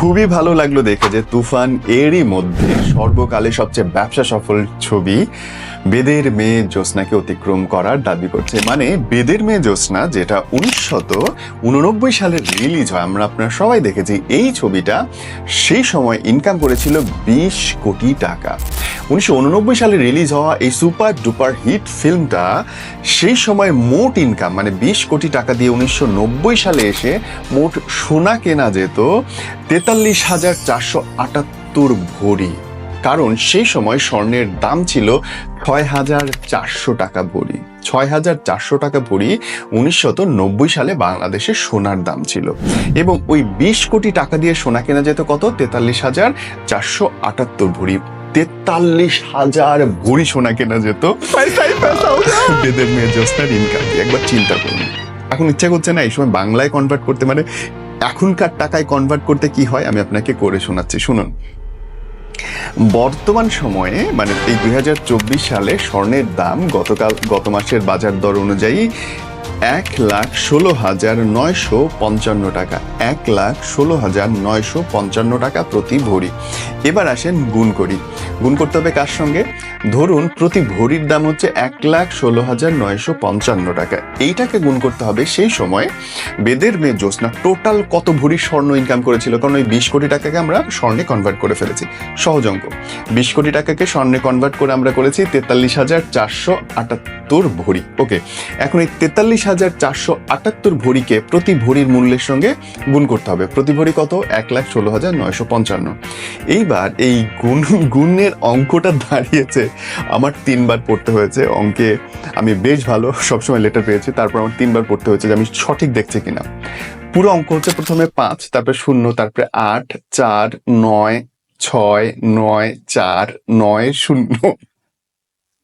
খুবই ভালো লাগল দেখে যে তুফান এরই মধ্যে সর্বকালে সবচেয়ে ব্যবসা সফল ছবি বেদের মেয়ে জ্যোৎস্নাকে অতিক্রম করার দাবি করছে। মানে বেদের মেয়ে জ্যোৎস্না, যেটা উনিশশত উননব্বই সালে রিলিজ হয়, আমরা আপনারা সবাই দেখেছি, এই ছবিটা সেই সময় ইনকাম করেছিল বিশ কোটি টাকা। উনিশশো উননব্বই সালে রিলিজ হওয়া এই সুপার ডুপার হিট ফিল্মটা সেই সময় মোট ইনকাম মানে বিশ কোটি টাকা দিয়ে উনিশশো নব্বই সালে এসে মোট সোনা কেনা যেত তেতাল্লিশ হাজার চারশো আটাত্তর ভরি। কারণ সেই সময় স্বর্ণের দাম ছিল ছয় হাজার চারশো টাকা ভরি। ছয় হাজার চারশো টাকা ভরি উনিশশত নব্বই সালে বাংলাদেশে সোনার দাম ছিল। এবং ওই বিশ কোটি টাকা দিয়ে সোনা কেনা যেত কত? তেতাল্লিশ হাজার চারশো আটাত্তর ভরি। তেতাল্লিশ হাজার ভরি সোনা কেনা যেত। বেদের মেয়ে জ্যোৎস্নার ইনকাম একবার চিন্তা করুন। এখন ইচ্ছা করছে না এই সময় বাংলায় কনভার্ট করতে মানে এখনকার টাকায় কনভার্ট করতে কি হয় আমি আপনাকে করে শোনাচ্ছি। শুনুন। বর্তমান সময়ে মানে এই দুই হাজার চব্বিশ সালে স্বর্ণের দাম গতকাল, গত মাসের বাজার দর অনুযায়ী এক লাখ ষোলো হাজার নয়শো পঞ্চান্ন টাকা। এক লাখ ষোলো হাজার নয়শো পঞ্চান্ন টাকা প্রতি ভরি। এবার আসেন গুণ করি। গুণ করতে হবে কার সঙ্গে? ধরুন, প্রতি ভরির দাম হচ্ছে এক লাখ ষোলো হাজার নয়শো পঞ্চান্ন টাকা। এইটাকে গুণ করতে হবে সেই সময় বেদের মেয়ে জ্যোৎস্না টোটাল কত ভরি স্বর্ণ ইনকাম করেছিল? কারণ ওই বিশ কোটি টাকাকে আমরা স্বর্ণে কনভার্ট করে ফেলেছি। সহজ অঙ্ক। বিশ কোটি টাকাকে স্বর্ণে কনভার্ট করে আমরা করেছি তেতাল্লিশ হাজার চারশো আটাত্তর ভরি। ওকে এখন এই তেতাল্লিশ হাজার চারশো আটাত্তর ভরিকে প্রতি ভরির মূল্যের সঙ্গে গুণ করতে হবে। প্রতি ভরি কত? এক লাখ ষোলো হাজার নয়শো পঞ্চান্ন। এইবার এই গুণ, গুণের অঙ্কটা দাঁড়িয়েছে আমার তিনবার পড়তে হয়েছে। অঙ্কে আমি বেশ ভালো, সবসময় লেটার পেয়েছি। তারপর আমার তিনবার পড়তে হয়েছে যে আমি সঠিক দেখছি কিনা। পুরো অঙ্ক হচ্ছে প্রথমে পাঁচ, তারপরে শূন্য, তারপরে আট, চার, নয়, ছয়, নয়, চার, নয়, শূন্য।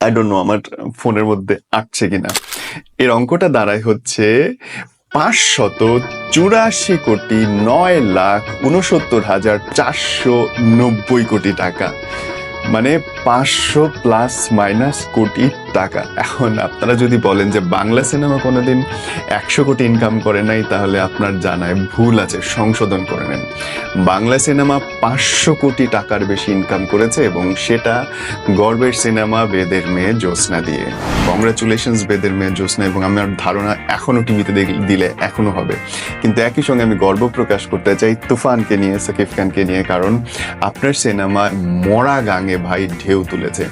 আই ডোন্ট নো আমার ফোনের মধ্যে আটছে কিনা। এর অঙ্কটা দাঁড়ায় হচ্ছে পাঁচশত চুরাশি কোটি নয় লাখ উনসত্তর হাজার চারশো নব্বই কোটি টাকা। মানে পাঁচশো প্লাস মাইনাস কোটি টাকা। এখন আপনারা যদি বলেন যে বাংলা সিনেমা কোনোদিন একশো কোটি ইনকাম করে নাই, তাহলে আপনার জানায় ভুল আছে, সংশোধন করে নেন। বাংলা সিনেমা পাঁচশো কোটি টাকার বেশি ইনকাম করেছে এবং সেটা গর্বের সিনেমা বেদের মেয়ে জ্যোৎস্না দিয়ে। কংগ্রাচুলেশনস বেদের মেয়ে জ্যোৎস্না, এবং আমার ধারণা এখনও টিভিতে দিলে এখনও হবে। কিন্তু একই সঙ্গে আমি গর্ব প্রকাশ করতে চাই তুফানকে নিয়ে, সাকিব খানকে নিয়ে, কারণ আপনার সিনেমা মরা গাঙে ভাই ঢেউ তুলেছে।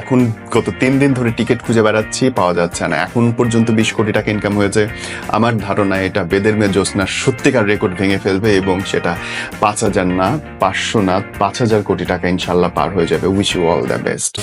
এখন গত তিন দিন ধরে টিকিট খুঁজে বেড়াচ্ছি, পাওয়া যাচ্ছে না। এখন পর্যন্ত বিশ কোটি টাকা ইনকাম হয়েছে। আমার ধারণা এটা বেদের মেয়ে জ্যোৎস্না সত্যিকার রেকর্ড ভেঙে ফেলবে এবং সেটা পাঁচ হাজার না, পাঁচশো না, পাঁচ হাজার কোটি টাকা ইনশাল্লাহ পার হয়ে যাবে। Wish you all the best